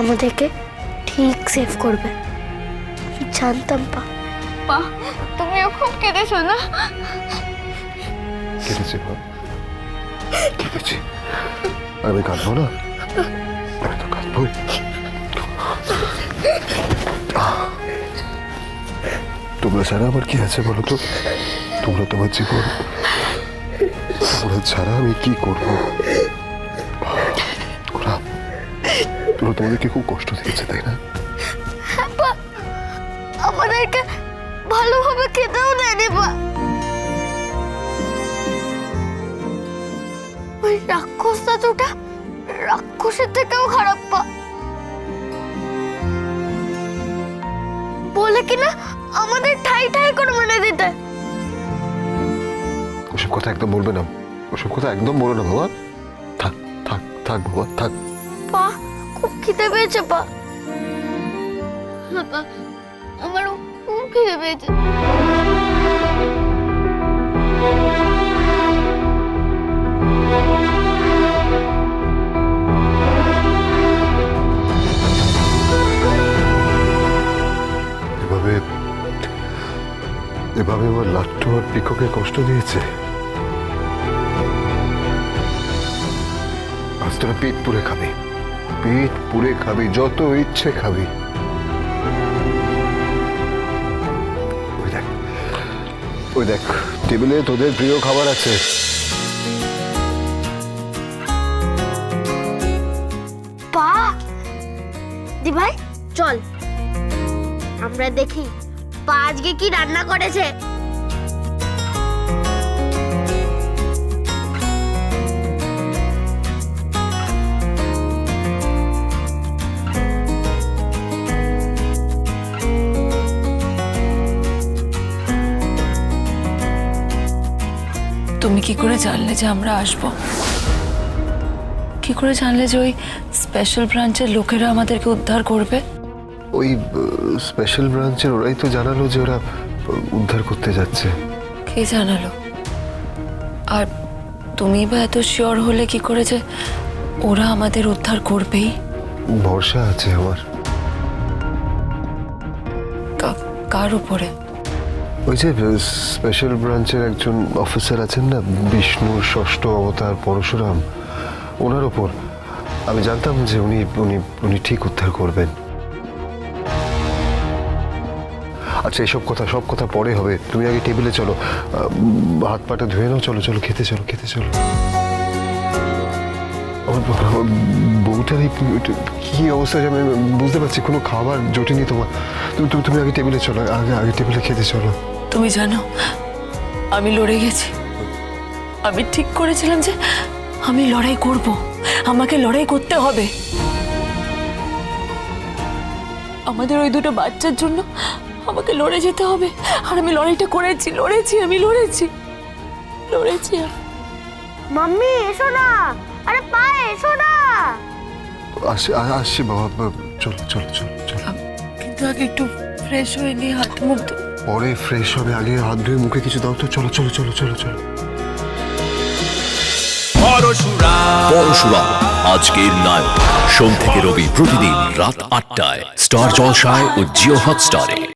আমাদেরকে ঠিক সেভ করবে। জানতাম পা। পা তুমিও খুব কেঁদেছো না? কেটেছি মা আর আমি কাঁদবো না? আমি তো কাঁদবই। তোমরা ছাড়া আমার কি আছে বলো তো? তোমরা তোমার জীবন। তোমরা ছাড়া আমি কি করব? তোমরা তোমাদেরকে খুব কষ্ট দিয়েছে তাই না আমাদেরকে ভালোভাবে খেতেও দেয়নি পা ওই রাক্ষস দাদুটা রাক্ষসের থেকেও খারাপ পা বলে কিনা আমাদের ঠাই ঠাই করে মেনে দিতে ওসব কথা একদম বলবে না ওসব কথা একদম বলো না বাবা থাক থাক থাক বাবা থাক পা খুব খিদে পেয়েছে পা। আমারও খুব খিদে পেয়েছে। এভাবে এভাবে আমার লাট্টু আর পিকোকে কষ্ট দিয়েছে। আজ তোরা পেট পুড়ে খাবি। পেট পুড়ে খাবি, যত ইচ্ছে খাবি। ওই দেখ ওই দেখ, টেবিলে তোদের প্রিয় খাবার আছে। পা! দি ভাই চল। আমরা দেখি, পা আজকে কি রান্না করেছে? তুমি কি করে জানলে যে আমরা আসব? কি করে জানলে যে ওই স্পেশাল ব্রাঞ্চের লোকেরা আমাদেরকে উদ্ধার করবে? ওই স্পেশাল ব্রাঞ্চের ওরাই তো জানালো যে ওরা উদ্ধার করতে যাচ্ছে। কে জানালো? আর তুমি বা এত শিওর হলে কি করে যে ওরা আমাদের উদ্ধার করবেই? ভরসা আছে আমার। কার উপরে? ওই যে স্পেশাল ব্রাঞ্চের একজন অফিসার আছেন না বিষ্ণুর ষষ্ঠ অবতার পরশুরাম, ওনার ওপর। আমি জানতাম যে উনি উনি উনি ঠিক উদ্ধার করবেন। আচ্ছা এইসব কথা, সব কথা পরে হবে। তুমি আগে টেবিলে চলো। হাত পাটা ধুয়ে নাও, চলো চলো, খেতে চলো খেতে চলো। বউটার এই কি অবস্থা আমি বুঝতে পারছি, কোনো খাবার জোটেনি তোমার। তুমি তুমি- তুমি আগে টেবিলে চলো, আগে আগে টেবিলে খেতে চলো। তুমি জানো আমি লড়ে গেছি। আমি ঠিক করেছিলাম যে আমি লড়াই করব। আমাকে লড়াই করতে হবে। আমাদের ওই দুটো বাচ্চার জন্য আমাকে লড়ে যেতে হবে। আর আমি লড়াইটা করেছি লড়েছি আমি লড়েছি। লড়েছি আমি। মাম্মি এসো না। আরে পা এসো না। আসছি আ- আসছি বাবা চল চল চলো চলো। কিন্তু আগে একটু ফ্রেশ হয়ে নিয়ে হাত মুখ পরে ফ্রেশ হবে আগে হাত ধুয়ে মুখে কিছু দাও তো চলো চলো চলো চলো চলো। পরশুরাম আজকের নায়ক। সোম থেকে রবি প্রতিদিন রাত আটটায়। স্টার জলসায় ও জিও হটস্টারে।